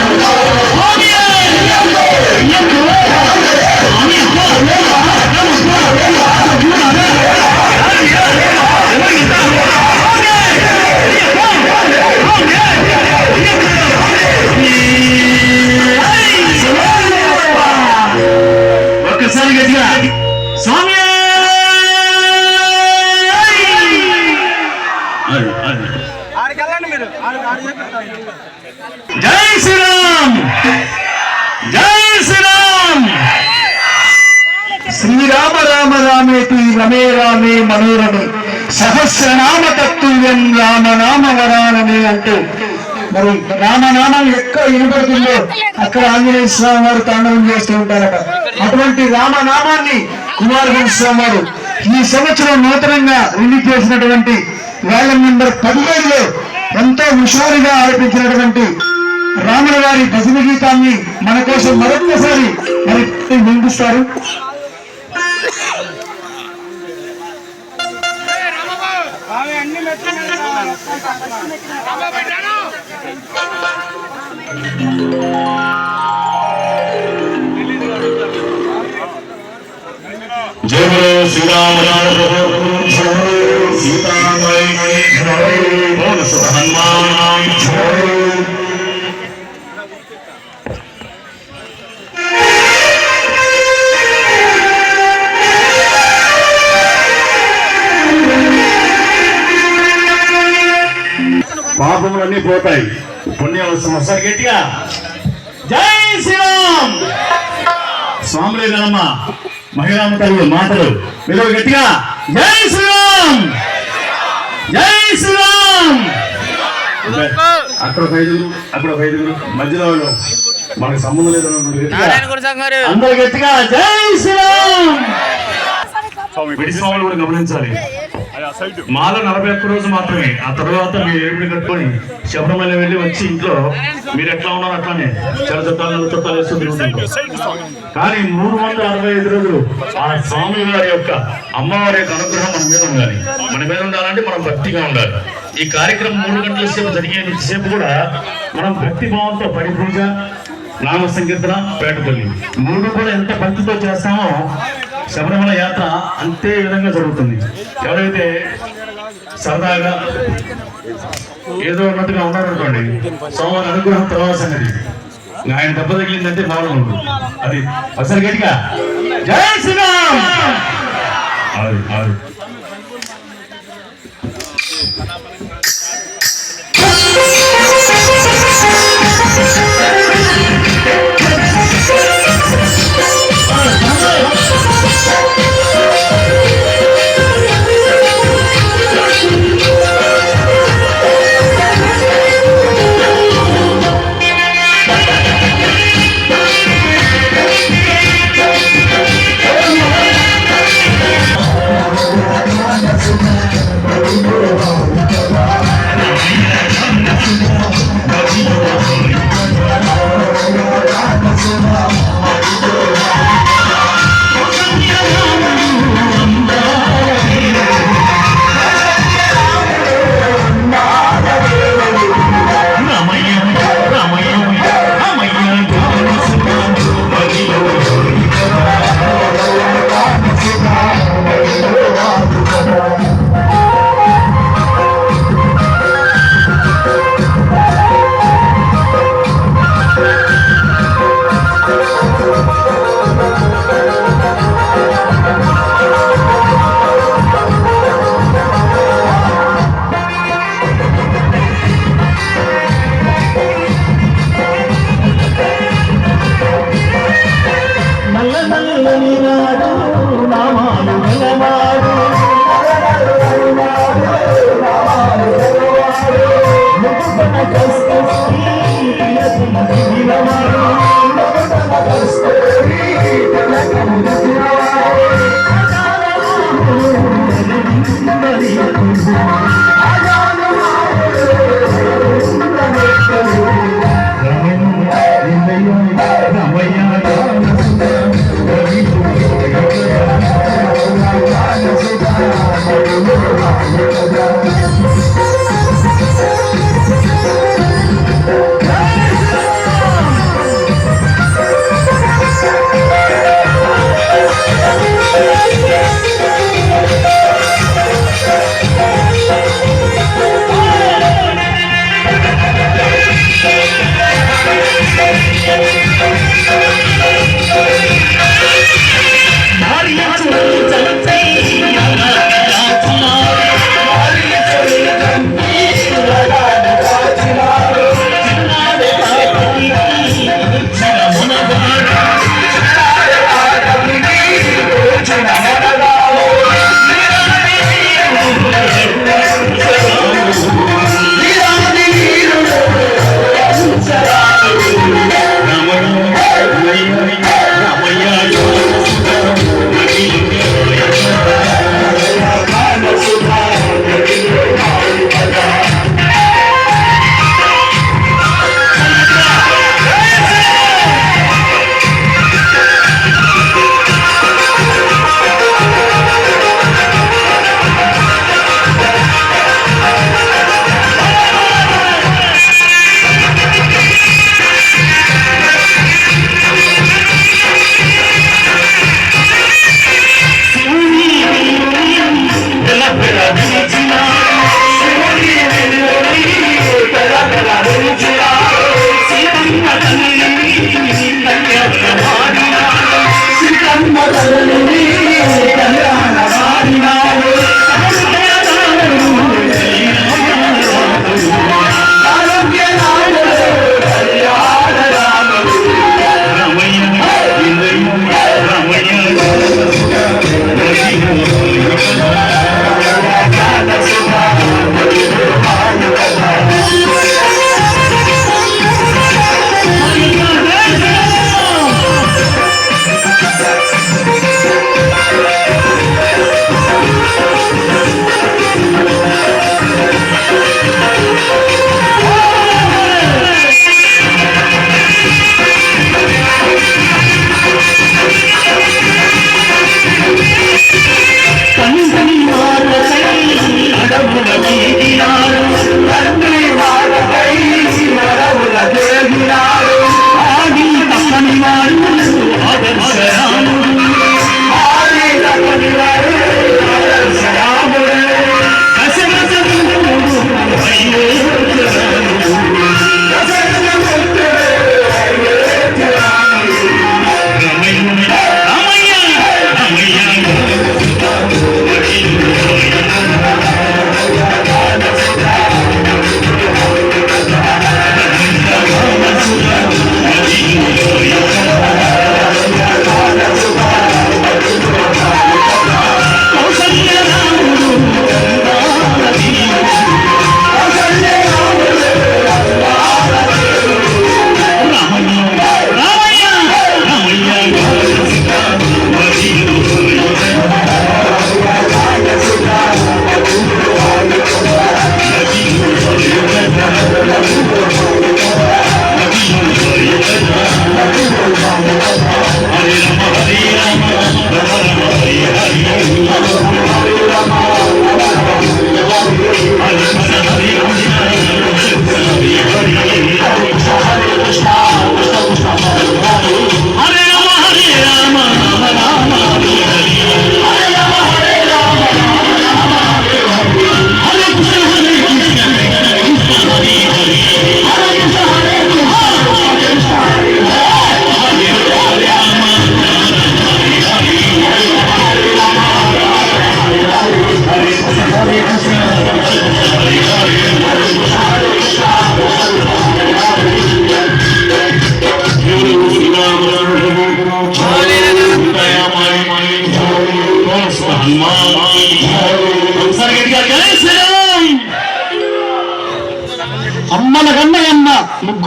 ఒక్కసారి జై శ్రీరామ్! జై శ్రీరామ్! శ్రీరామ రామ రామేతి రమే రామే మనోరమే సహస్రనామ తత్తుల్యం రామనామ వరానమే అంటూ. మరి రామనామం ఎక్కడ వినపడుతుందో అక్కడ ఆంజనేయ స్వామి వారు తాండవం చేస్తూ ఉంటారట. అటువంటి రామనామాన్ని కుమారగణ స్వామి వారు ఈ సంవత్సరం నూతనంగా రిలీజ్ చేసినటువంటి వేలం నెంబర్ పదిహేడులో ఎంతో హుషారుగా ఆలపించినటువంటి రాముల గారి భజన గీతాన్ని మన కోసం మరొక్కసారి మరి వినిపిస్తారు ఆమె అన్ని పాపములన్నీ పోతాయి. పుణ్యం వస్తుంది ఒకసారి గట్టిగా. జై శ్రీరామ్! స్వామి లేదమ్మా మహిళామ తల్లి మాటలు మీరు గట్టిగా. జై శ్రీరామ్! జై శ్రీరామ్! అక్కడ ఒక ఐదుగురు అక్కడ ఒక ఐదుగురు మధ్యలో వాళ్ళు మనకు సంబంధం లేదు అన్నప్పుడు గట్టిగా, అందరూ గట్టిగా జై శ్రీరామ్! విడి స్వాములు కూడా గమనించాలి. మాల నలభై ఒక్క రోజు మాత్రమే. ఆ తర్వాత మీరు ఏడుపుని కట్టుకొని శబరిమల వెళ్ళి వచ్చి ఇంట్లో మీరు ఎట్లా ఉన్నారు అట్లానే చాలా చుట్టాలు చుట్టాలు వేస్తూ తిరుగుతుంటారు కానీ మూడు వందల అరవై ఐదు రోజులు ఆ స్వామి వారి యొక్క అమ్మవారి యొక్క అనుగ్రహం మన మీద ఉండాలి. మన మీద ఉండాలంటే మనం భక్తిగా ఉండాలి. ఈ కార్యక్రమం మూడు గంటల సేపు జరిగే సేపు కూడా మనం భక్తి భావంతో పడి పూజ నామ సంకీర్తన పేటపల్లి. మూడు కూడా ఎంత భక్తితో చేస్తామో శబరిమల యాత్ర అంతే విధంగా జరుగుతుంది. ఎవరైతే సరదాగా ఏదో ఉన్నట్టుగా ఉన్నారనుకోండి సోమవారం అనుగ్రహం తర్వాత సంగతి. ఆయన దెబ్బ తగిలిందంటే మామూలు ఉండదు. అది ఒకసారి గట్టిగా జై శ్రీరామ్! সুন্দরী అది అది అమ్మ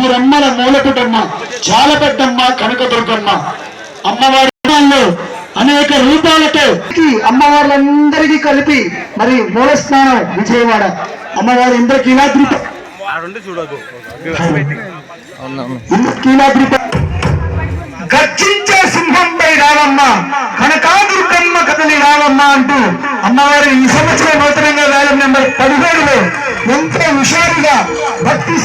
ముగ్గురమ్మల మూలపుటమ్మ కనుక కనకదుర్గమ్మ. అమ్మవారి అనేక రూపాలతో అమ్మవార్లందరికీ కలిపి మరి మూల స్నానం విజయవాడ. అమ్మవారి ఇంద్రకీలాద్రిప ఇంద్రకీలాద్రిప గర్జించే సింహంపై రావమ్మ కనకాదుర్గమ్మ కథని రావమ్మ అంటూ అమ్మవారి ఈ సంవత్సరం నూతనంగా వేలం నెంబర్ పదిహేడులో ఎంతో హుషారుగా భక్తి